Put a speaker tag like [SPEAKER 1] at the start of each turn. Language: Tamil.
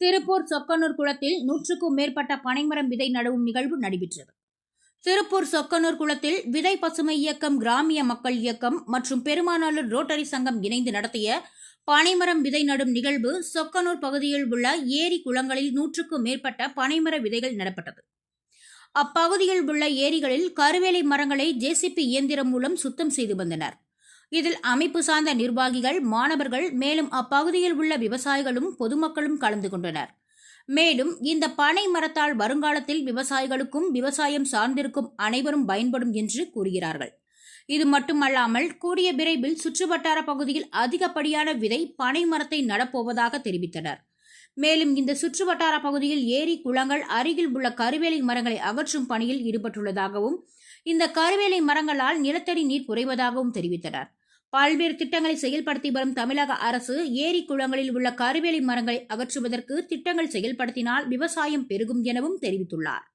[SPEAKER 1] திருப்பூர் சொக்கனூர் குளத்தில் நூற்றுக்கும் மேற்பட்ட பனைமரம் விதை நடவும் நிகழ்வு நடைபெற்றது. திருப்பூர் சொக்கனூர் குளத்தில் விதை பசுமை இயக்கம் கிராமிய மக்கள் இயக்கம் மற்றும் பெருமானாளூர் ரோட்டரி சங்கம் இணைந்து நடத்திய பனைமரம் விதை நடும் நிகழ்வு சொக்கனூர் பகுதியில் உள்ள ஏரி குளங்களில் நூற்றுக்கும் மேற்பட்ட பனைமர விதைகள் நடப்பட்டது. அப்பகுதியில் உள்ள ஏரிகளில் கருவேலை மரங்களை ஜேசிபி இயந்திரம் மூலம் சுத்தம் செய்து வந்தனர். இதில் அமைப்பு சார்ந்த நிர்வாகிகள் மாணவர்கள் மேலும் அப்பகுதியில் உள்ள விவசாயிகளும் பொதுமக்களும் கலந்து கொண்டனர். மேலும் இந்த பனை மரத்தால் வருங்காலத்தில் விவசாயிகளுக்கும் விவசாயம் சார்ந்திருக்கும் அனைவரும் பயன்படும் என்று கூறுகிறார்கள். இது மட்டுமல்லாமல் கூடிய விரைவில் சுற்றுவட்டார பகுதியில் அதிகப்படியான விதை பனை மரத்தை நடப்போவதாக தெரிவித்தனர். மேலும் இந்த சுற்றுவட்டார பகுதியில் ஏரி குளங்கள் அருகில் உள்ள கருவேலை மரங்களை அகற்றும் பணியில் ஈடுபட்டுள்ளதாகவும் இந்த கருவேலை மரங்களால் நிலத்தடி நீர் குறைவதாகவும் தெரிவித்தனர். பல்வேறு திட்டங்களை செயல்படுத்தி வரும் தமிழக அரசு ஏரி குளங்களில் உள்ள கருவேலை மரங்களை அகற்றுவதற்கு திட்டங்கள் செயல்படுத்தினால் விவசாயம் பெருகும் எனவும் தெரிவித்துள்ளார்.